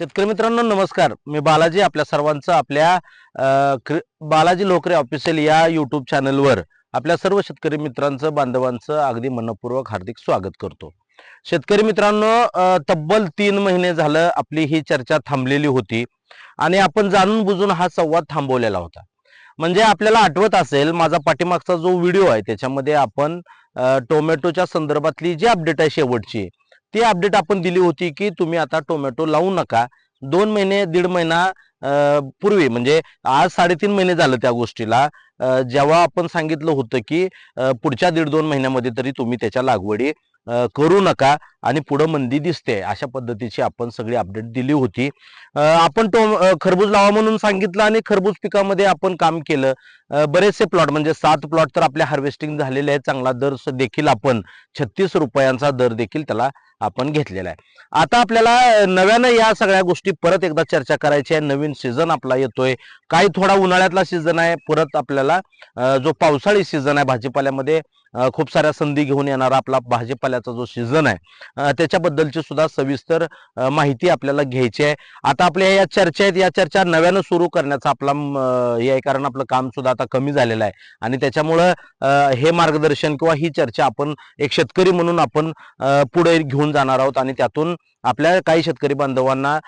शेतकरी मित्रांनो नमस्कार. मी बालाजी आपल्या सर्वांचं आपल्या बालाजी लोकरे ऑफिशियल या युट्यूब चॅनलवर आपल्या सर्व शेतकरी मित्रांचं बांधवांचं अगदी मनपूर्वक हार्दिक स्वागत करतो. शेतकरी मित्रांनो तब्बल तीन महिने झालं आपली ही चर्चा थांबलेली होती आणि आपण जाणून बुजून हा संवाद थांबवलेला होता. म्हणजे आपल्याला आठवत असेल माझा पाठीमागचा जो व्हिडिओ आहे त्याच्यामध्ये आपण टोमॅटोच्या संदर्भातली जी अपडेट आहे शेवटची ती अपडेट आपण दिली होती की तुम्ही आता टोमॅटो लावू नका. दोन महिने दीड महिना पूर्वी म्हणजे आज साडेतीन महिने झालं त्या गोष्टीला. जेव्हा आपण सांगितलं होतं की पुढच्या दीड दोन महिन्यामध्ये तरी तुम्ही त्याच्या लागवडी करू नका आणि पुढं मंदी दिसते अशा पद्धतीची आपण सगळी अपडेट दिली होती. आपण टो खरबूज लावा म्हणून सांगितलं आणि खरबूज पिकामध्ये आपण काम केलं. बरेचसे प्लॉट म्हणजे सात प्लॉट तर आपल्या हार्वेस्टिंग झालेले आहेत चांगला दर देखील आपण छत्तीस रुपयांचा दर देखील त्याला आपण घेतलेला आहे. आता आपल्याला नव्यानं या सगळ्या गोष्टी परत एकदा चर्चा करायची आहे. नवीन सीझन आपला येतोय. काही थोडा उन्हाळ्यातला सीझन आहे. परत आपल्याला जो पावसाळी सीझन आहे भाजीपाल्यामध्ये खूप साऱ्या संधी घेऊन येणारा आपला भाजीपाल्याचा जो सीझन आहे त्याच्याबद्दलची सुद्धा सविस्तर माहिती आपल्याला घ्यायची आहे. आता आपल्या या चर्चा आहेत. या चर्चा नव्यानं सुरू करण्याचा आपला हे आहे. कारण आपलं काम सुद्धा आता कमी झालेलं आहे. आणि त्याच्यामुळं हे मार्गदर्शन किंवा ही चर्चा आपण एक शेतकरी म्हणून आपण पुढे घेऊन जाणार आहोत आणि त्यातून आपल्या काही शेतकरी बांधवांना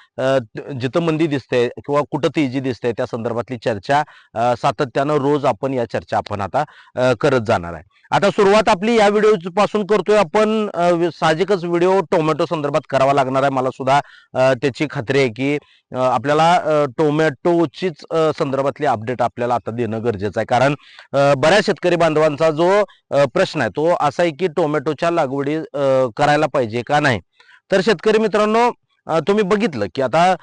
जिथं मंदी दिसते किंवा कुठं तेजी दिसते त्या संदर्भातली चर्चा सातत्यानं रोज आपण या चर्चा आपण आता करत जाणार आहे. आता सुरुवात आपली या व्हिडिओ पासून करतोय आपण साहजिकच व्हिडिओ टोमॅटो संदर्भात करावा लागणार आहे. मला सुद्धा त्याची खात्री आहे की आपल्याला टोमॅटोचीच संदर्भातली अपडेट आपल्याला आता देणं गरजेचं आहे. कारण बऱ्याच शेतकरी बांधवांचा जो प्रश्न आहे तो असा आहे की टोमॅटोच्या लागवडी करायला पाहिजे का नाही? तर शेतकरी मित्रांनो तुम्ही बघितलं की आता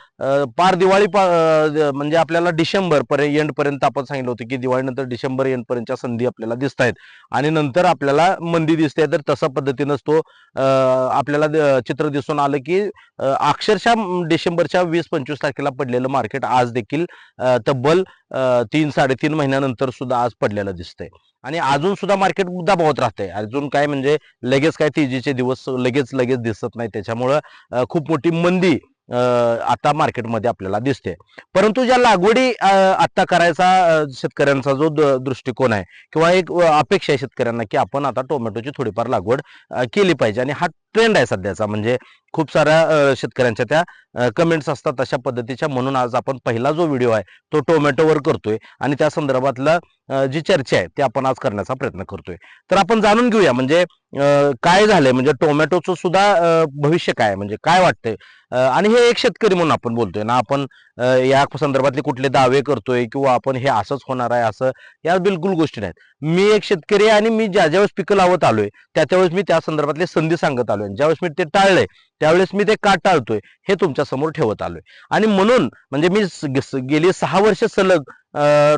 पार दिवाळी पा- म्हणजे आपल्याला डिसेंबर पर्यंत एंड पर्यंत आपण सांगितलं होतं की दिवाळीनंतर डिसेंबर एंड पर्यंतच्या संधी आपल्याला दिसत आहेत. आणि नंतर आपल्याला मंदी दिसते तर तसा पद्धतीनंच तो आपल्याला चित्र दिसून आलं की अक्षरशः डिसेंबरच्या वीस पंचवीस तारखेला पडलेलं मार्केट आज देखील तब्बल तीन साडेतीन महिन्यानंतर सुद्धा आज पडलेलं दिसतंय. आणि अजून सुद्धा मार्केट दबावत राहतंय. अजून काय म्हणजे लगेच काय तेजीचे दिवस लगेच लगेच दिसत नाही. त्याच्यामुळं खूप मोठी मंदी आता मार्केटमध्ये आपल्याला दिसते. परंतु ज्या लागवडी आता करायचा शेतकऱ्यांचा जो दृष्टिकोन आहे किंवा एक अपेक्षा आहे शेतकऱ्यांना की आपण आता टोमॅटोची थोडीफार लागवड केली पाहिजे. आणि हा ट्रेंड आहे सध्याचा. म्हणजे खूप साऱ्या शेतकऱ्यांच्या त्या कमेंट्स असतात अशा पद्धतीच्या. म्हणून आज आपण पहिला जो व्हिडिओ आहे तो टोमॅटोवर करतोय. आणि त्या संदर्भातला जी चर्चा आहे ती आपण आज करण्याचा प्रयत्न करतोय. तर आपण जाणून घेऊया म्हणजे काय झालंय? म्हणजे टोमॅटोचं सुद्धा भविष्य काय म्हणजे काय वाटतंय? आणि हे एक शेतकरी म्हणून आपण बोलतोय ना? आपण या संदर्भातले कुठले दावे करतोय किंवा आपण हे असंच होणार आहे असं या बिलकुल गोष्टी नाहीत. मी एक शेतकरी आहे आणि मी ज्या ज्यावेळेस पिकं लावत आलोय त्या त्यावेळेस मी त्या संदर्भातले संधी सांगत आलोय. ज्यावेळेस मी ते टाळलंय त्यावेळेस मी ते का टाळतोय. हे तुमच्यासमोर ठेवत आलोय. आणि म्हणून म्हणजे मी गेली सहा वर्ष सलग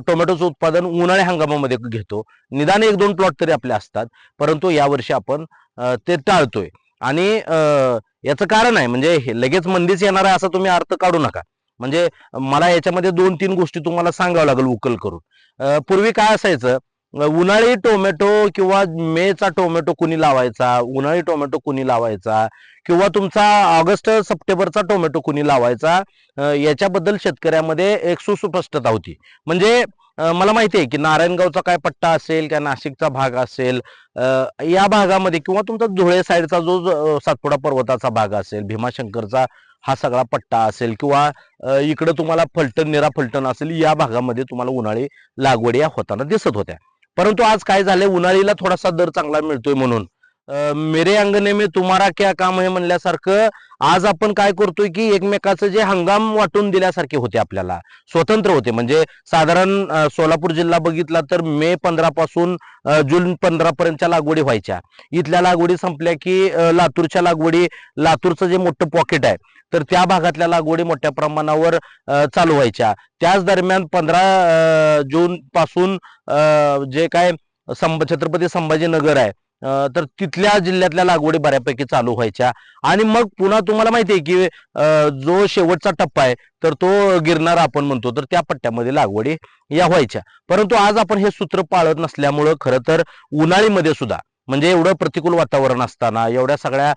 टोमॅटोचं उत्पादन उन्हाळ्या हंगामामध्ये घेतो. निदान एक दोन प्लॉट तरी आपले असतात. परंतु यावर्षी आपण ते टाळतोय. आणि याचं कारण आहे म्हणजे लगेच मंदीच येणार आहे असा तुम्ही अर्थ काढू नका. म्हणजे मला याच्यामध्ये दोन तीन गोष्टी तुम्हाला सांगावं लागेल उकल करून. पूर्वी काय असायचं उन्हाळी टोमॅटो किंवा मेचा टोमॅटो कुणी लावायचा? उन्हाळी टोमॅटो कुणी लावायचा? किंवा तुमचा ऑगस्ट सप्टेंबरचा टोमॅटो कुणी लावायचा? याच्याबद्दल शेतकऱ्यामध्ये एक सुस्पष्टता होती. म्हणजे मला माहिती आहे की नारायणगावचा काय पट्टा असेल किंवा नाशिकचा भाग असेल या भागामध्ये किंवा तुमचा धुळे साईडचा जो सातपुडा पर्वताचा भाग असेल भीमाशंकरचा हा सगळा पट्टा असेल किंवा इकडं तुम्हाला फलटण निरा फलटण असेल या भागामध्ये तुम्हाला उन्हाळी लागवड या होताना दिसत होत्या. परंतु आज काय झालंय? उन्हाळीला थोडासा दर चांगला मिळतोय म्हणून. मेरे अंगणे में तुम्हारा क्या काम आहे म्हणल्यासारखं आज आपण काय करतोय की एकमेकाचं जे हंगाम वाटून दिल्यासारखे होते आपल्याला. स्वतंत्र होते. म्हणजे साधारण सोलापूर जिल्हा बघितला तर मे पंधरा पासून जून पंधरा पर्यंतच्या लागवडी व्हायच्या. इथल्या लागवडी संपल्या की लातूरच्या लागवडी लातूरचं जे मोठं पॉकेट आहे तर त्या भागातल्या लागवडी मोठ्या प्रमाणावर चालू व्हायच्या. त्याच दरम्यान पंधरा जून पासून जे काय संभ छत्रपती संभाजीनगर आहे तर तिथल्या जिल्ह्यातल्या लागवडी बऱ्यापैकी चालू व्हायच्या. आणि मग पुन्हा तुम्हाला माहिती आहे की जो शेवटचा टप्पा आहे तर तो गिरणार आपण म्हणतो तर त्या पट्ट्यामध्ये लागवडी या व्हायच्या. परंतु आज आपण हे सूत्र पाळत नसल्यामुळं खरं तर उन्हाळीमध्ये सुद्धा म्हणजे एवढं प्रतिकूल वातावरण असताना एवढ्या सगळ्या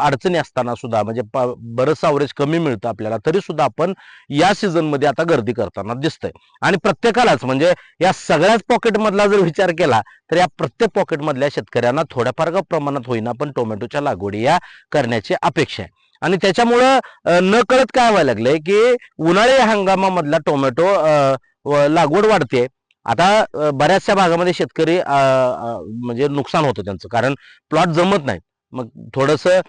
अडचणी असताना सुद्धा म्हणजे प- बरंच अवरेज कमी मिळतं आपल्याला तरी सुद्धा आपण या सीझनमध्ये आता गर्दी करताना दिसतंय. आणि प्रत्येकालाच म्हणजे या सगळ्याच पॉकेटमधला जर विचार केला तर या प्रत्येक पॉकेटमधल्या शेतकऱ्यांना थोड्याफार प्रमाणात होईना पण टोमॅटोच्या लागवडी या करण्याची अपेक्षा आहे. आणि त्याच्यामुळं न कळत काय व्हायला लागलंय की उन्हाळी हंगामामधला टोमॅटो लागवड वाढते आता बऱ्याचशा भागामध्ये शेतकरी म्हणजे नुकसान होतं त्यांचं. कारण प्लॉट जमत नाही मग थोडंसं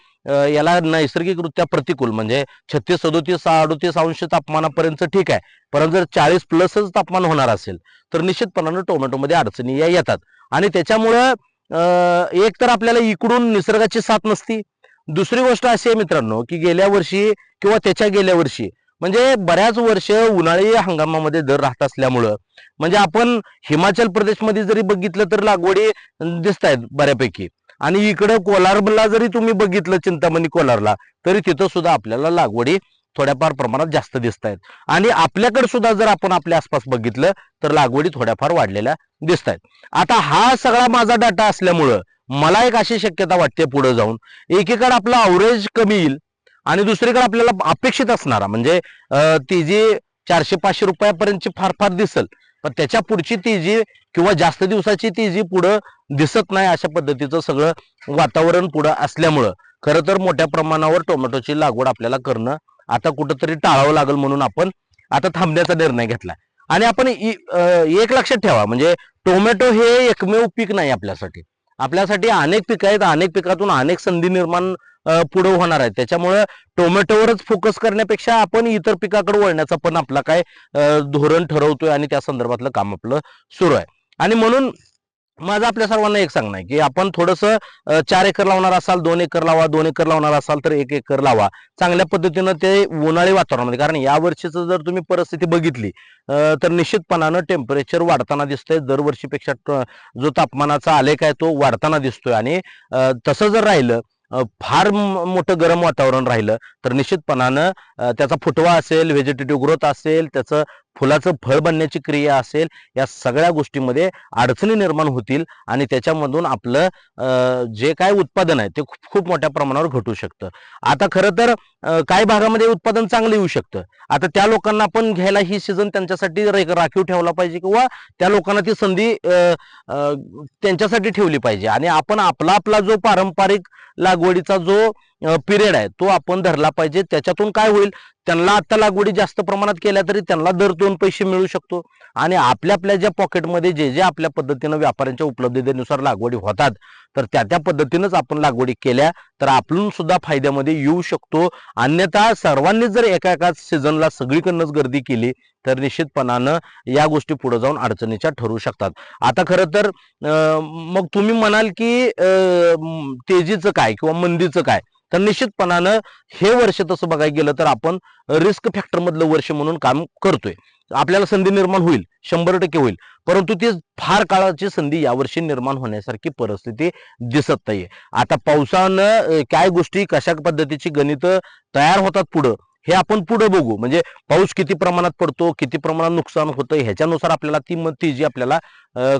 याला नैसर्गिकरित्या प्रतिकूल म्हणजे छत्तीस सदोतीस अडोतीस अंश तापमानापर्यंत ठीक आहे. परंतु जर चाळीस प्लसच तापमान होणार असेल तर निश्चितपणानं टोमॅटोमध्ये अडचणी या येतात. आणि त्याच्यामुळं एक तर आपल्याला इकडून निसर्गाची साथ नसती. दुसरी गोष्ट अशी आहे मित्रांनो की गेल्या वर्षी किंवा त्याच्या गेल्या वर्षी म्हणजे बऱ्याच वर्ष उन्हाळी हंगामामध्ये दर राहत असल्यामुळं. म्हणजे आपण हिमाचल प्रदेशमध्ये जरी बघितलं तर लागवडी दिसत आहेत बऱ्यापैकी. आणि इकडं कोलारला जरी तुम्ही बघितलं चिंतामणी कोलारला तरी तिथं सुद्धा आपल्याला लागवडी थोड्याफार प्रमाणात जास्त दिसत आहेत. आणि आपल्याकडे सुद्धा जर आपण आपल्या आसपास बघितलं तर लागवडी थोड्याफार वाढलेल्या दिसत आहेत. आता हा सगळा माझा डाटा असल्यामुळं मला एक अशी शक्यता वाटते पुढे जाऊन. एकीकडे आपला अवरेज कमी येईल आणि दुसरीकडे आपल्याला अपेक्षित असणारा म्हणजे ती जी चारशे पाचशे रुपयापर्यंतची फार फार दिसल पण त्याच्या पुढची ती जी किंवा जास्त दिवसाची ती जी पुढं दिसत नाही अशा पद्धतीचं सगळं वातावरण पुढं असल्यामुळं खरं तर मोठ्या प्रमाणावर टोमॅटोची लागवड आपल्याला करणं आता कुठंतरी टाळावं लागेल म्हणून आपण आता थांबण्याचा निर्णय घेतलाय आणि आपण एक लक्षात ठेवा म्हणजे टोमॅटो हे एकमेव पीक नाही आपल्यासाठी. आपल्यासाठी अनेक पिकं आहेत अनेक पिकातून अनेक संधी निर्माण पुढं होणार आहे. त्याच्यामुळं टोमॅटोवरच फोकस करण्यापेक्षा आपण इतर पिकाकडे वळण्याचा पण आपला काय धोरण ठरवतोय आणि त्या संदर्भातलं काम आपलं सुरू आहे. आणि म्हणून माझं आपल्या सर्वांना एक सांगणं आहे की आपण थोडंसं चार एकर लावणार असाल दोन एकर लावा दोन एकर लावणार असाल तर एक एकर लावा. चांगल्या पद्धतीनं ते उन्हाळी वातावरणामध्ये कारण या वर्षीचं जर तुम्ही परिस्थिती बघितली तर निश्चितपणानं टेम्परेचर वाढताना दिसतंय. दरवर्षीपेक्षा जो तापमानाचा आलेख आहे तो वाढताना दिसतोय. आणि तसं जर राहिलं फार मोठं गरम वातावरण राहिलं तर निश्चितपणानं त्याचा फुटवा असेल व्हेजिटेटिव्ह ग्रोथ असेल त्याचं फुलाचं फळ बनण्याची क्रिया असेल या सगळ्या गोष्टीमध्ये अडचणी निर्माण होतील आणि त्याच्यामधून आपलं जे काय उत्पादन आहे ते खूप मोठ्या प्रमाणावर घटू शकतं. आता खरं तर काही भागामध्ये उत्पादन चांगलं येऊ शकतं. आता त्या लोकांना आपण घ्यायला ही सीझन त्यांच्यासाठी राखीव ठेवला पाहिजे किंवा त्या लोकांना ती संधी त्यांच्यासाठी ठेवली पाहिजे. आणि आपण आपला आपला जो पारंपरिक लागवडीचा जो पिरियड आहे. तो आपण धरला पाहिजे. त्याच्यातून काय होईल? त्यांना आता लागवडी जास्त प्रमाणात केल्या तरी त्यांना दर दोन पैसे मिळू शकतो. आणि आपल्या आपल्या ज्या पॉकेटमध्ये जे जे आपल्या पद्धतीनं व्यापाऱ्यांच्या उपलब्धतेनुसार लागवडी होतात तर त्या त्या पद्धतीनंच आपण लागवडी केल्या तर आपण सुद्धा फायद्यामध्ये येऊ शकतो. अन्यथा सर्वांनी जर एका एका सीझनला सगळीकडनंच गर्दी केली तर निश्चितपणानं या गोष्टी पुढे जाऊन अडचणीच्या ठरू शकतात. आता खरं तर अं, मग तुम्ही म्हणाल की अं, तेजीचं काय किंवा मंदीचं काय? तर निश्चितपणानं हे वर्ष तसं बघायला गेलं तर आपण रिस्क फॅक्टर मधलं वर्ष म्हणून काम करतोय. आपल्याला संधी निर्माण होईल शंभर टक्के होईल. परंतु ती फार काळाची संधी यावर्षी निर्माण होण्यासारखी परिस्थिती दिसत नाहीये. आता पावसानं काय गोष्टी कशा पद्धतीची गणित तयार होतात पुढं हे आपण पुढे बघू. म्हणजे पाऊस किती प्रमाणात पडतो किती प्रमाणात नुकसान होतं ह्याच्यानुसार आपल्याला ती मग ती जी आपल्याला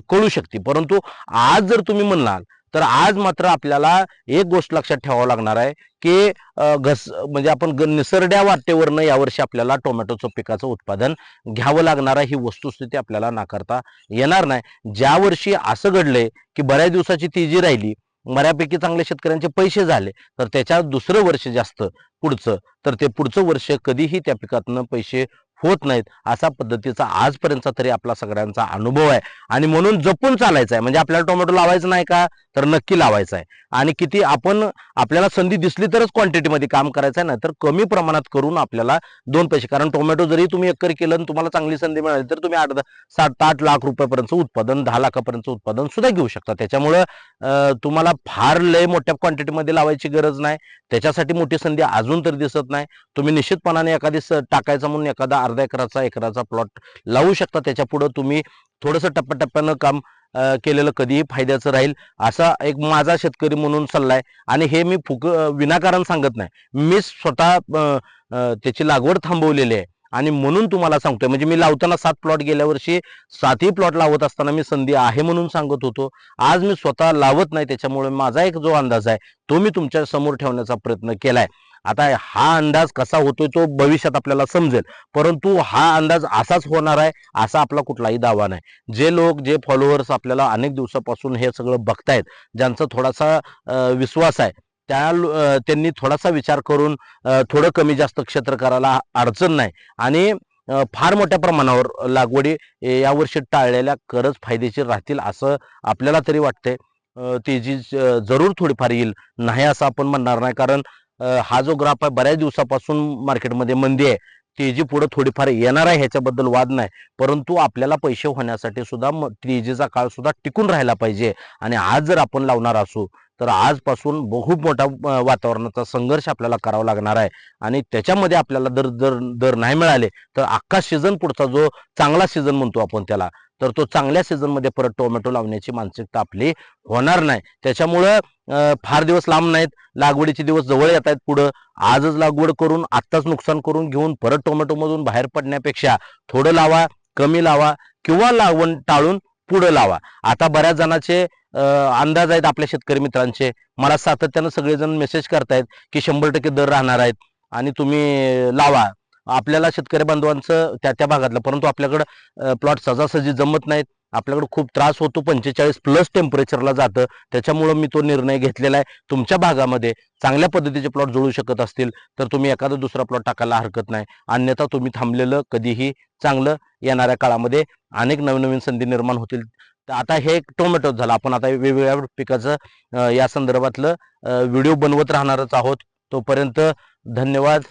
कळू शकते. परंतु आज जर तुम्ही म्हणाल तर आज मात्र आपल्याला एक गोष्ट लक्षात ठेवावं लागणार आहे की घस म्हणजे आपण निसरड्या वाटेवरनं यावर्षी आपल्याला टोमॅटोचं पिकाचं उत्पादन घ्यावं लागणार आहे ही वस्तुस्थिती आपल्याला नाकारता येणार नाही. ज्या वर्षी असं घडलंय की बऱ्याच दिवसाची तेजी राहिली बऱ्यापैकी चांगल्या शेतकऱ्यांचे पैसे झाले तर त्याच्या दुसरं वर्ष जास्त पुढचं तर ते पुढचं वर्ष कधीही त्या पिकातनं पैसे होत नाहीत. असा पद्धतीचा आजपर्यंतचा तरी आपला सगळ्यांचा अनुभव आहे. आणि म्हणून जपून चालायचं आहे. म्हणजे आपल्याला टोमॅटो लावायचं नाही का? तर नक्की लावायचं आहे. आणि किती आपण आपल्याला संधी दिसली तरच क्वांटिटीमध्ये काम करायचं आहे. ना तर कमी प्रमाणात करून आपल्याला दोन पैसे. कारण टोमॅटो जरी तुम्ही एकर केलं आणि तुम्हाला चांगली संधी मिळाली तर तुम्ही आठ सात आठ लाख रुपयापर्यंत उत्पादन दहा लाखापर्यंत उत्पादन सुद्धा घेऊ शकता. त्याच्यामुळं तुम्हाला फार लय मोठ्या क्वांटिटीमध्ये लावायची गरज नाही. त्याच्यासाठी मोठी संधी अजून तरी दिसत नाही. तुम्ही निश्चितपणाने एखादी स- टाकायचा म्हणून एखादा अर्धा एकराचा एकराचा प्लॉट लावू शकता. त्याच्या पुढं तुम्ही थोडंसं टप्प्याटप्प्यानं काम केलेलं कधीही फायद्याचं राहील असा एक माझा शेतकरी म्हणून सल्ला आहे. आणि हे मी फुक विनाकारण सांगत नाही. मी स्वतः त्याची लागवड थांबवलेली आहे. आणि म्हणून तुम्हाला सांगतोय म्हणजे मी लावताना सात प्लॉट गेल्या वर्षी सातही प्लॉट लावत असताना मी संधी आहे म्हणून सांगत होतो. आज मी स्वतः लावत नाही त्याच्यामुळे माझा एक जो अंदाज आहे तो मी तुमच्यासमोर ठेवण्याचा प्रयत्न केलाय. आता हा अंदाज कसा होतोय तो भविष्यात आपल्याला समजेल. परंतु हा अंदाज असाच होणार आहे असा आपला कुठलाही दावा नाही. जे लोक जे फॉलोअर्स आपल्याला अनेक दिवसापासून हे सगळं बघतायत ज्यांचा थोडासा विश्वास आहे त्या त्यांनी थोडासा विचार करून थोडं कमी जास्त क्षेत्र करायला अडचण नाही. आणि फार मोठ्या प्रमाणावर लागवडी यावर्षी टाळलेल्या खरंच फायदेशीर राहतील असं आपल्याला तरी वाटते ती तेजी जरूर थोडीफार येईल नाही असं आपण म्हणणार नाही. कारण हा जो ग्राफ आहे बऱ्याच दिवसापासून मार्केटमध्ये मंदी आहे. तेजी पुढे थोडीफार येणार आहे ह्याच्याबद्दल वाद नाही. परंतु आपल्याला पैसे होण्यासाठी सुद्धा तेजीचा काळ सुद्धा टिकून राहायला पाहिजे. आणि आज जर आपण लावणार असू तर आजपासून खूप मोठा वातावरणाचा संघर्ष आपल्याला करावा लागणार आहे. आणि त्याच्यामध्ये आपल्याला दर दर दर नाही मिळाले तर अख्खा सीझन पुढचा जो चांगला सीझन म्हणतो आपण त्याला तर तो चांगल्या सीझनमध्ये परत टोमॅटो लावण्याची मानसिकता आपली होणार नाही. त्याच्यामुळं फार दिवस लांब नाहीत लागवडीचे दिवस जवळ येत आहेत पुढं. आजच लागवड करून आत्ताच नुकसान करून घेऊन परत टोमॅटोमधून बाहेर पडण्यापेक्षा थोडं लावा कमी लावा किंवा लावण टाळून पुढं लावा. आता बऱ्याच जणांचे अंदाज आहेत आपल्या शेतकरी मित्रांचे. मला सातत्यानं सगळेजण मेसेज करतायत की शंभर टक्के दर राहणार आहेत आणि तुम्ही लावा. आपल्याला शेतकरी बांधवांचं त्या त्या भागातलं परंतु आपल्याकडं प्लॉट सजासजी जमत नाहीत. आपल्याकडे खूप त्रास होतो पंचेचाळीस प्लस टेम्परेचरला जातं. त्याच्यामुळं मी तो निर्णय घेतलेला आहे. तुमच्या भागामध्ये चांगल्या पद्धतीचे प्लॉट जुळू शकत असतील तर तुम्ही एखादा दुसरा प्लॉट टाकायला हरकत नाही. अन्यथा तुम्ही थांबलेलं कधीही चांगलं येणाऱ्या काळामध्ये अनेक नवीन नवीन संधी निर्माण होतील. आता हे एक टोमॅटो झालं. आपण आता वेगवेगळ्या पिकाचं या संदर्भातलं व्हिडिओ बनवत राहणारच आहोत. तोपर्यंत धन्यवाद.